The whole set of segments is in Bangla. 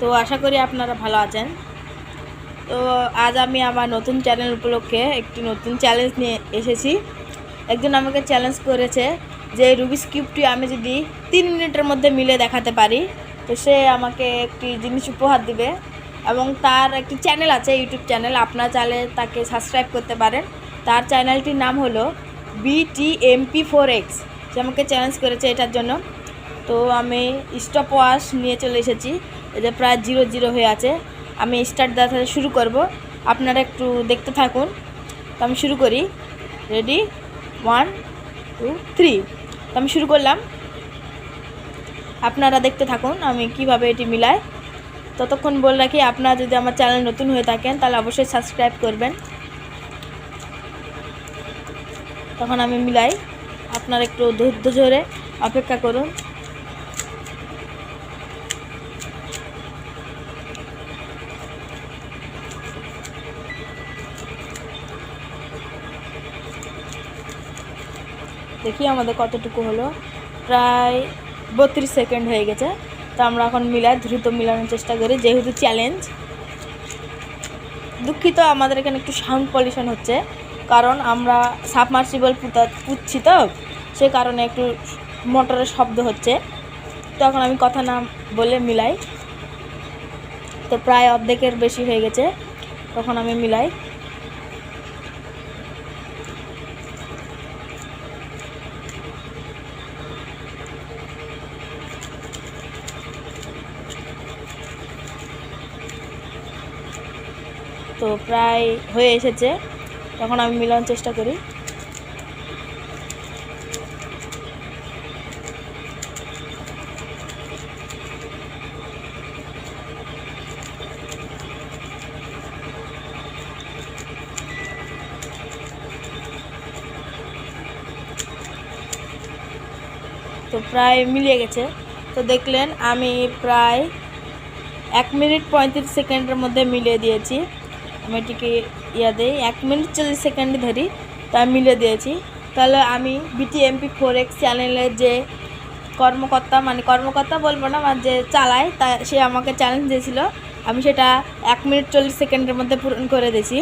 তো আশা করি আপনারা ভালো আছেন। তো আজ আমি আমার নতুন চ্যানেল উপলক্ষে একটি নতুন চ্যালেঞ্জ নিয়ে এসেছি। একজন আমাকে চ্যালেঞ্জ করেছে যে রুবিস কিউবটি আমি যদি তিন মিনিটের মধ্যে মিলে দেখাতে পারি, তো সে আমাকে একটি জিনিস উপহার দিবে এবং তার একটি চ্যানেল আছে, ইউটিউব চ্যানেল আপনার চাইলে তাকে সাবস্ক্রাইব করতে পারেন। তার চ্যানেলটির নাম হলো বিটিএমপি ফোর এক্স সে আমাকে চ্যালেঞ্জ করেছে এটার জন্য। তো আমি স্টপ ওয়াশ নিয়ে চলে এসেছি। যে প্রায় জিরো জিরো হয়ে আছে। আমি স্টার্ট দেওয়া থেকে শুরু করব। আপনারা একটু দেখতে থাকুন। তো আমি শুরু করি। রেডি ওয়ান টু থ্রি তো আমি শুরু করলাম। আপনারা দেখতে থাকুন আমি কীভাবে এটি মিলাই। ততক্ষণ বলে রাখি, আপনারা যদি আমার চ্যানেল নতুন হয়ে থাকেন, তাহলে অবশ্যই সাবস্ক্রাইব করবেন। তখন আমি মিলাই। আপনারা একটু ধৈর্য ধরে অপেক্ষা করুন। দেখি আমাদের কতটুকু হলো। প্রায় বত্রিশ সেকেন্ড হয়ে গেছে। তো আমরা এখন মিলাই দ্রুত মিলানোর চেষ্টা করি, যেহেতু চ্যালেঞ্জ দুঃখিত, আমাদের এখানে একটু সাউন্ড পলিউশন হচ্ছে। কারণ আমরা সাবমার্সিবল পুতা, পুঁতছি তো, সে কারণে একটু মোটরের শব্দ হচ্ছে। তখন আমি কথা না বলে মিলাই। তো প্রায় অর্ধেকের বেশি হয়ে গেছে। তখন আমি মিলাই। তো প্রায় হয়ে এসেছে। তখন আমি মিলানোর চেষ্টা করি। তো প্রায় মিলিয়ে গেছে। তো দেখলেন আমি প্রায় এক মিনিট পঁয়ত্রিশ সেকেন্ডের মধ্যে মিলিয়ে দিয়েছি। আমি এটিকে ইয়া দিই, এক মিনিট চল্লিশ সেকেন্ড ধরি, তা মিলে দিয়েছি। তাহলে আমি বিটিএমপি ফোর এক্স চ্যানেলের যে কর্মকর্তা মানে কর্মকর্তা বলব না মানে যে চালায়, তা সে আমাকে চ্যালেঞ্জ দিয়েছিল। আমি সেটা এক মিনিট চল্লিশ সেকেন্ডের মধ্যে পূরণ করে দিয়েছি।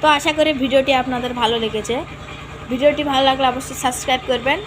তো আশা করি ভিডিওটি আপনাদের ভালো লেগেছে। ভিডিওটি ভালো লাগলে অবশ্যই সাবস্ক্রাইব করবেন।